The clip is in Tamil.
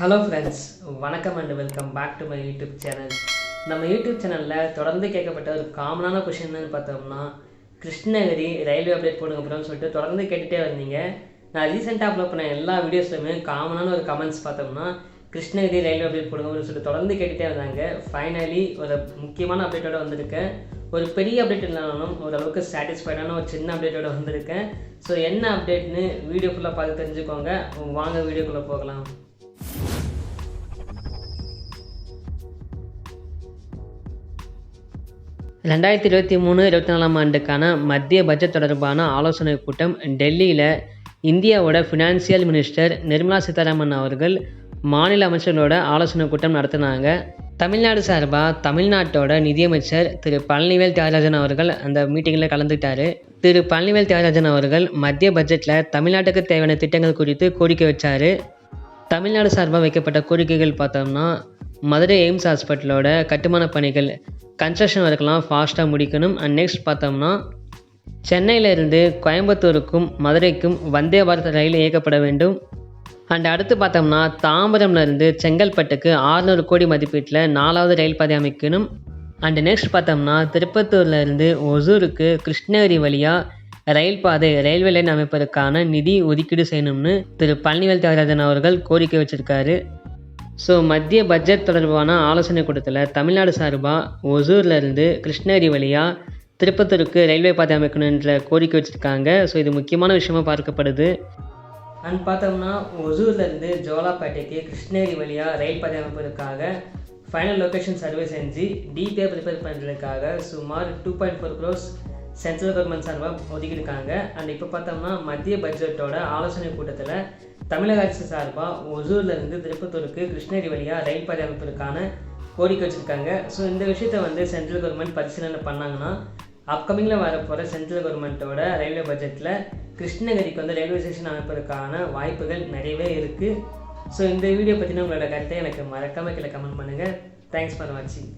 ஹலோ ஃப்ரெண்ட்ஸ் வணக்கம் and welcome back to my YouTube channel நம்ம யூடியூப் சேனலில் தொடர்ந்து கேட்கப்பட்ட ஒரு காமனான கொஷின் என்னன்னு பார்த்தோம்னா கிருஷ்ணகிரி ரயில்வே அப்டேட் போடுங்க அப்புறம்னு சொல்லிட்டு தொடர்ந்து கேட்டுகிட்டே வந்தீங்க. நான் ரீசெண்டாக அப்லோட் பண்ண எல்லா வீடியோஸ்லையுமே காமனான ஒரு கமெண்ட்ஸ் பார்த்தோம்னா கிருஷ்ணகிரி ரயில்வே அப்டேட் போடுங்க அப்படின்னு சொல்லிட்டு தொடர்ந்து கேட்டுகிட்டே வந்தாங்க. ஃபைனலி ஒரு முக்கியமான அப்டேட்டோட வந்திருக்கேன். ஒரு பெரிய அப்டேட் இல்லைனாலும் ஓரளவுக்கு சாட்டிஸ்ஃபைடான ஒரு சின்ன அப்டேட்டோட வந்திருக்கேன். ஸோ என்ன அப்டேட்னு வீடியோ ஃபுல்லாக பார்த்து தெரிஞ்சுக்கோங்க. வாங்க வீடியோக்குள்ளே போகலாம். ரெண்டாயிரத்தி இருபத்தி மூணு இருபத்தி நாலாம் ஆண்டுக்கான மத்திய பட்ஜெட் தொடர்பான ஆலோசனை கூட்டம் டெல்லியில் இந்தியாவோட ஃபினான்சியல் மினிஸ்டர் நிர்மலா சீதாராமன் அவர்கள் மாநில அமைச்சர்களோட ஆலோசனை கூட்டம் நடத்தினாங்க. தமிழ்நாடு சார்பாக தமிழ்நாட்டோட நிதியமைச்சர் திரு பழனிவேல் தியாகராஜன் அவர்கள் அந்த மீட்டிங்கில் கலந்துக்கிட்டாரு. திரு பழனிவேல் தியாகராஜன் அவர்கள் மத்திய பட்ஜெட்டில் தமிழ்நாட்டுக்கு தேவையான திட்டங்கள் குறித்து கோரிக்கை வச்சார். தமிழ்நாடு சார்பாக வைக்கப்பட்ட கோரிக்கைகள் பார்த்தோம்னா மதுரை எய்ம்ஸ் ஹாஸ்பிட்டலோட கட்டுமான பணிகள் கன்ஸ்ட்ரக்ஷன் ஒர்க்கெலாம் ஃபாஸ்ட்டாக முடிக்கணும். அண்ட் நெக்ஸ்ட் பார்த்தோம்னா சென்னையிலிருந்து கோயம்புத்தூருக்கும் மதுரைக்கும் வந்தே பாரத் ரயில் இயக்கப்பட வேண்டும். அண்ட் அடுத்து பார்த்தோம்னா தாம்பரம்லேருந்து செங்கல்பட்டுக்கு 600 கோடி மதிப்பீட்டில் நாலாவது ரயில் பாதை அமைக்கணும். அண்ட் நெக்ஸ்ட் பார்த்தோம்னா திருப்பத்தூர்லேருந்து ஒசூருக்கு கிருஷ்ணகிரி வழியாக ரயில் பாதை ரயில்வே லைன் அமைப்பதற்கான நிதி ஒதுக்கீடு செய்யணும்னு திரு பழனிவேல் தியாகராஜன் அவர்கள் கோரிக்கை வச்சிருக்காரு. ஸோ மத்திய பட்ஜெட் தொடர்பான ஆலோசனை கூட்டத்தில் தமிழ்நாடு சார்பாக ஒசூர்லேருந்து கிருஷ்ணகிரி வழியாக திருப்பத்தூருக்கு ரயில்வே பாதை அமைக்கணுன்ற கோரிக்கை வச்சுருக்காங்க. ஸோ இது முக்கியமான விஷயமாக பார்க்கப்படுது. அண்ட் பார்த்தோம்னா ஒசூர்லேருந்து ஜோலாப்பேட்டைக்கு கிருஷ்ணகிரி வழியாக ரயில் பாதை அமைப்பதற்காக ஃபைனல் லொக்கேஷன் சர்வே செஞ்சு டிபியாக ப்ரிப்பேர் பண்ணுறதுக்காக சுமார் two point four crores central government சார்பாக ஒதுக்கியிருக்காங்க. அண்ட் இப்போ பார்த்தோம்னா மத்திய பட்ஜெட்டோட ஆலோசனை கூட்டத்தில் தமிழக அரசு சார்பாக ஒசூர்லேருந்து திருப்பத்தூருக்கு கிருஷ்ணகிரி வழியாக ரயில் பாதை அமைப்பதற்கான கோரிக்கை வச்சுருக்காங்க. ஸோ இந்த விஷயத்தை வந்து சென்ட்ரல் கவர்மெண்ட் பரிசீலனை பண்ணாங்கன்னா அப்கமிங்கில் வரப்போகிற சென்ட்ரல் கவர்மெண்ட்டோட ரயில்வே பட்ஜெட்டில் கிருஷ்ணகிரிக்கு வந்து ரயில்வே ஸ்டேஷன் அமைப்பதற்கான வாய்ப்புகள் நிறையவே இருக்குது ஸோ இந்த வீடியோ பற்றின உங்களோட கருத்தை எனக்கு மறக்காமல் கீழே கமெண்ட் பண்ணுங்கள் தேங்க்ஸ் ஃபார் வாட்சிங்